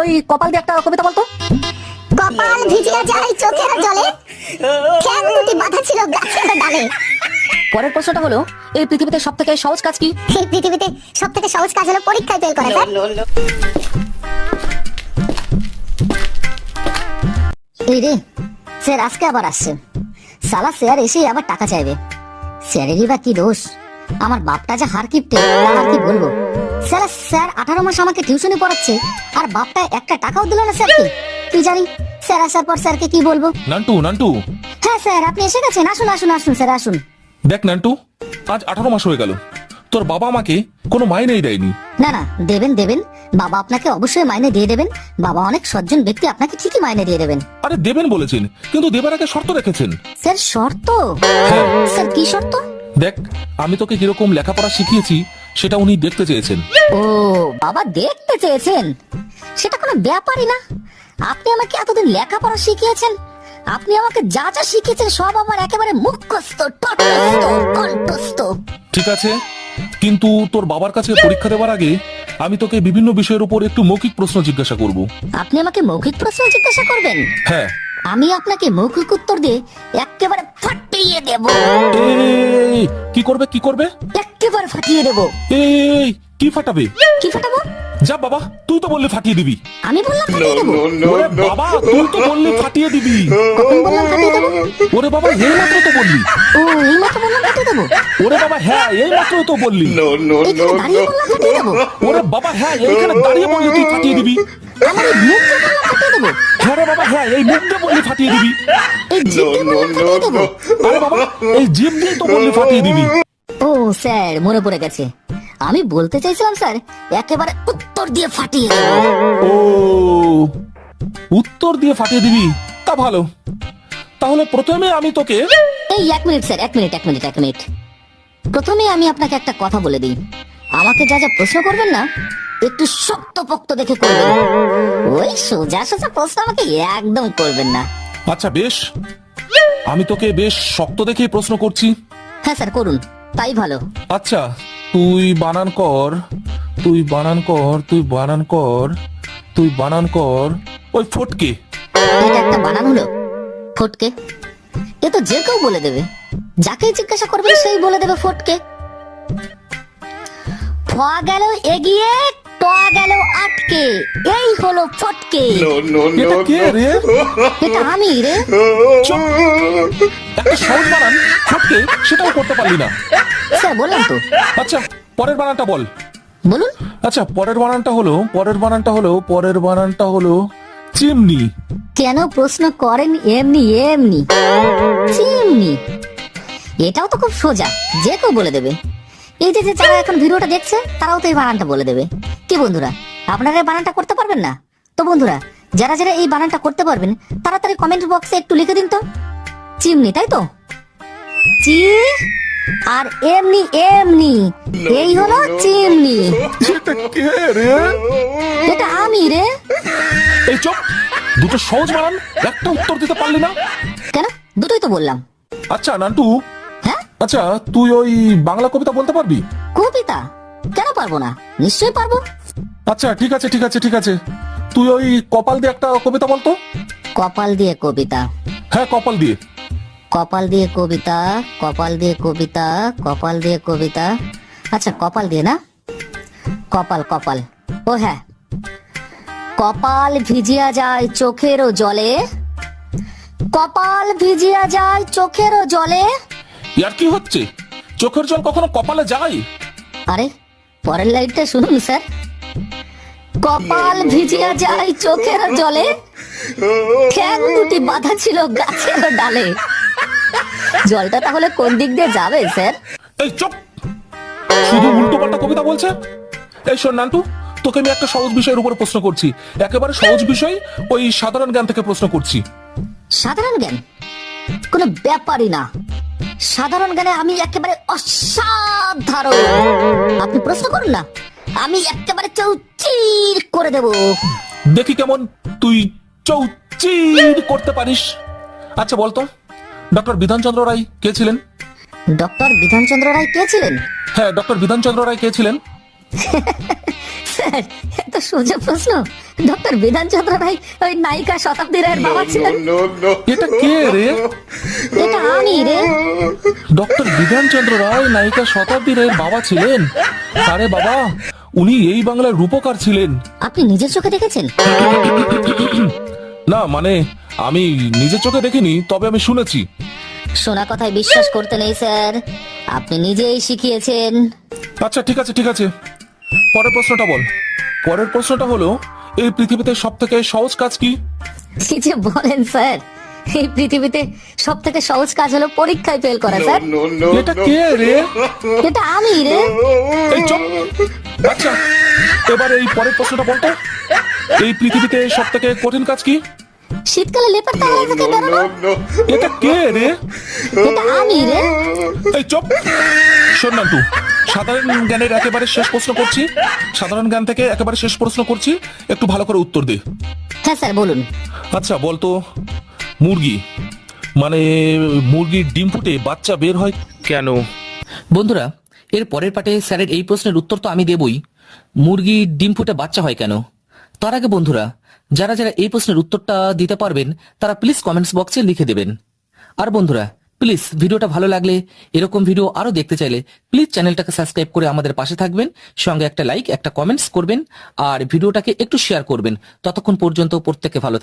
ওই কপাল দিয়ে একটা কবিতা বলতো? কপাল ভিজিয়া যায় চোখের জলে। ঠ্যাং দুটি বাঁধা ছিল গাছের ডালে। পরের প্রশ্নটা হলো এই পৃথিবীতে সব থেকে সহজ কাজ কি? এই পৃথিবীতে সব থেকে সহজ কাজ হলো পরীক্ষায় ফেল করা স্যার। এই রে স্যার আজকে আবার আসছে। সালা স্যার এসে আবার টাকা চাইবে। স্যারেরই বা কি দোষ? আমার বাপটা যা হার কিপটে আর কি বলব? স্যার স্যার আঠারো মাস আমাকে টিউশনি পড়াচ্ছে। আর বাপটা একটা টাকাও দিল না স্যারকে। কি জানি স্যার আসার পর স্যারকে কি বলব? নান্টু নান্টু। হ্যাঁ স্যার আপনি এসে গেছেন। আসুন আসুন আসুন স্যার আসুন। দেখ নান্টু আজ আঠারো মাস হয়ে গেল। তোর বাবা আমাকে কোনো মাইনেই দেয়নি। না না দেবেন দেবেন। বাবা আপনাকে অবশ্যই মাইনে দিয়ে দেবেন। বাবা অনেক সজ্জন ব্যক্তি আপনাকে ঠিকই মাইনে দিয়ে দেবেন। আরে দেবেন বলেছেন কিন্তু দেবার আগে শর্ত রেখেছেন। স্যার শর্ত? হ্যাঁ। স্যার কি শর্ত? দেখ আমি তোকে কীরকম লেখাপড়া শিখিয়েছি সেটা উনি দেখতে চেয়েছেন। ও বাবা দেখতে চেয়েছেন? সেটা কোনো ব্যাপারই না। আপনি আমাকে এতদিন লেখাপড়া শিখিয়েছেন। আপনি আমাকে যা যা শিখিয়েছেন সব আমার একেবারে মুখস্থ তটস্থ কণ্ঠস্থ। ঠিক আছে কিন্তু তোর বাবার কাছে পরীক্ষা দেওয়ার আগে আমি তোকে বিভিন্ন বিষয়ের উপর একটু মৌখিক প্রশ্ন জিজ্ঞাসা করব। আপনি আমাকে মৌখিক প্রশ্ন জিজ্ঞাসা করবেন? হ্যাঁ। আমি আপনাকে মৌখিক উত্তর দিয়ে একেবারে ফাটিয়ে দেব। এই কি করবে কি করবে? একেবারে ফাটিয়ে দেব। এই কি ফাটাবে? কি ফাটাবো? যা বাবা তুই তো বললি ফাটিয়ে দিবি। আমি বললাম ফাটিয়ে দেবো। ওরে বাবা তুই তো বললি ফাটিয়ে দিবি। কখন বললাম ফাটিয়ে দেবো? ওরে বাবা এই মাত্র তো বললি। ও এই মাত্র বললাম ফাটিয়ে দেবো? ওরে বাবা হ্যাঁ এই মাত্র তো বললি। এখানে দাঁড়িয়ে বললাম ফাটিয়ে দেবো? ওরে বাবা হ্যাঁ এইখানে দাঁড়িয়ে বললি তুই ফাটিয়ে দিবি। আমার এই মুখ দিয়ে ফাটিয়ে দেবো? হ্যাঁ রে বাবা হ্যাঁ এই মুখ দিয়ে ফাটিয়ে দিবি। এই জিভ দিয়ে ফাটিয়ে দেবো? আরে বাবা এই জিভ দিয়ে তো বললি ফাটিয়ে দিবি। ও স্যার মনে পড়ে গেছে। আমি বলতে চাইছিলাম স্যার একেবারে উত্তর দিয়ে ফাটিয়ে ও উত্তর দিয়ে ফাটিয়ে দিবি? তা ভালো। তাহলে প্রথমে আমি তোকে এই এক মিনিট স্যার এক মিনিট এক মিনিট এক মিনিট। প্রথমে আমি আপনাকে একটা কথা বলে দিই। আমাকে যা যা প্রশ্ন করবেন না একটু শক্ত পোক্ত দেখে করবেন। ওই সোজা সোজা প্রশ্ন আমাকে একদম করবেন না। আচ্ছা বেশ। আমি তোকে বেশ শক্ত দেখেই প্রশ্ন করছি। হ্যাঁ স্যার করুন। তাই ভালো। আচ্ছা তুই বানান কর তুই বানান কর তুই বানান কর তুই বানান কর। ওই ফটকে। এটা একটা বানান হলো। ফটকে। এ তো যে কেউ বলে দেবে। যাকেই জিজ্ঞাসা করবে সেই বলে দেবে ফটকে। ফা গেল এগিয়ে গেল আটকে। এই হলো ফটকে। এটা কে রে? এটা আমি রে। একটা সহজ বানান ফটকে সেটাও করতে পারলি না। স্যার বললাম তো। আচ্ছা পরের বানানটা বল। বলুন। আচ্ছা পরের বানানটা হলো পরের বানানটা হলো পরের বানানটা হলো চিমনি। কেন প্রশ্ন করেন এমনি এমনি? চিমনি। এটাও তো খুব সোজা যে কেউ বলে দেবে। এই যে যে যারা এখন ভিডিওটা দেখছে তারাও তো এই বানানটা বলে দেবে। কি বন্ধুরা? আপনারা এই বানানটা করতে পারবেন না? তো বন্ধুরা যারা যারা এই বানানটা করতে পারবেন তাড়াতাড়ি কমেন্ট বক্সে একটু লিখে দিন তো। চিমনি তাই তো? চি আর এমনি এমনি। এই হলো চিমনি। এটা কে রে? এটা আমি রে। এই চুপ! দুটো সহজ বানান একটা উত্তর দিতে পারলি না? কেন? দুটোই তো বললাম। আচ্ছা নান্টু। হ্যাঁ? আচ্ছা তুই ওই বাংলা কবিতা বলতে পারবি? কবিতা? কেন পারব না? নিশ্চয়ই পারব। আচ্ছা ঠিক আছে ঠিক আছে ঠিক আছে। তুই ওই কপাল দিয়ে একটা কবিতা বলতো? কপাল দিয়ে কবিতা। হ্যাঁ কপাল দিয়ে। কপাল দিয়ে কবিতা কপাল দিয়ে কবিতা কপাল দিয়ে কবিতা। আচ্ছা কপাল দিয়ে না? কপাল কপাল। ও হ্যাঁ। কপাল ভিজিয়া যায় চোখেরও জলে। কপাল ভিজিয়া যায় চোখেরও জলে। ইয়ার কি হচ্ছে? চোখের জল কখনো কপালে যায়? আরে পরের লাইনটা শুনুন স্যার। কপাল ভিজিয়া যায় চোখের জলে। ঠ্যাং দুটি বাঁধা ছিল গাছের ডালে। জলটা তাহলে কোন দিক দিয়ে যাবে স্যার? এই চুপ! শুধু উল্টো পাল্টা কবিতা বলছে? এই শোন নান্টু তোকে আমি একটা সহজ বিষয়ের উপর প্রশ্ন করছি। একেবারে সহজ বিষয় ওই সাধারণ জ্ঞান থেকে প্রশ্ন করছি। সাধারণ জ্ঞান? কোনো ব্যাপারই না। সাধারণ জ্ঞানে আমি একেবারে অসাধারণ। আপনি প্রশ্ন করুন না। আমি একেবারে চৌচির করে দেব। দেখি কেমন তুই চৌচির করতে পারিস। আচ্ছা বলতো ডক্টর বিধানচন্দ্র রায় কে ছিলেন? ডক্টর বিধানচন্দ্র রায় কে ছিলেন? হ্যাঁ ডক্টর বিধানচন্দ্র রায় কে ছিলেন? স্যার এত সোজা প্রশ্ন। ডক্টর বিধানচন্দ্র রায় ওই নায়িকা শতাব্দী রায়ের বাবা ছিলেন? এটা কে রে? এটা আমি রে। ডক্টর বিধানচন্দ্র রায় নায়িকা শতাব্দী রায়ের বাবা ছিলেন? আরে বাবা উনি এই বাংলার রূপকার ছিলেন। আপনি নিজের চোখে দেখেছেন? না মানে আমি নিজের চোখে দেখিনি তবে আমি শুনেছি। শোনা কথায় বিশ্বাস করতে নেই স্যার। আপনি নিজেই শিখিয়েছেন। আচ্ছা ঠিক আছে ঠিক আছে। পরের প্রশ্নটা বল। পরের প্রশ্নটা হলো এই পৃথিবীতে সব থেকে সহজ কাজ কি? কি যে বলেন স্যার? এই পৃথিবীতে সব থেকে সহজ কাজ হলো পরীক্ষায় ফেল করা স্যার। এটা কে রে? এটা আমি রে। এই চুপ। আচ্ছা এবার এই পরের প্রশ্নটা বলতো। এই পৃথিবীতে সব থেকে কঠিন কাজ কি? শীতকালে লেপার তাহলে থেকে বেরোনো? এটা কে রে? এটা আমি রে। এই চুপ। শোন নান্টু সাধারণ জ্ঞানের একেবারে শেষ প্রশ্ন করছি। সাধারণ জ্ঞান থেকে একেবারে শেষ প্রশ্ন করছি। একটু ভালো করে উত্তর দে। হ্যাঁ স্যার বলুন। আচ্ছা বলতো মুরগি মানে মুরগির ডিম ফুটে বাচ্চা বের হয় কেন? বন্ধুরা এর পরের পাটে স্যারের এই প্রশ্নের উত্তর তো আমি দেবই। মুরগি ডিম ফুটে বাচ্চা হয় কেন? তার আগে বন্ধুরা, যারা যারা এই প্রশ্নের উত্তরটা দিতে পারবেন, তারা প্লিজ কমেন্টস বক্সে লিখে দেবেন। আর বন্ধুরা প্লিজ ভিডিওটা ভালো লাগলে, এরকম ভিডিও আরও দেখতে চাইলে প্লিজ চ্যানেলটাকে সাবস্ক্রাইব করে আমাদের পাশে থাকবেন, সঙ্গে একটা লাইক একটা কমেন্টস করবেন, আর ভিডিওটাকে একটু শেয়ার করবেন। ততক্ষণ পর্যন্ত প্রত্যেকে ভালো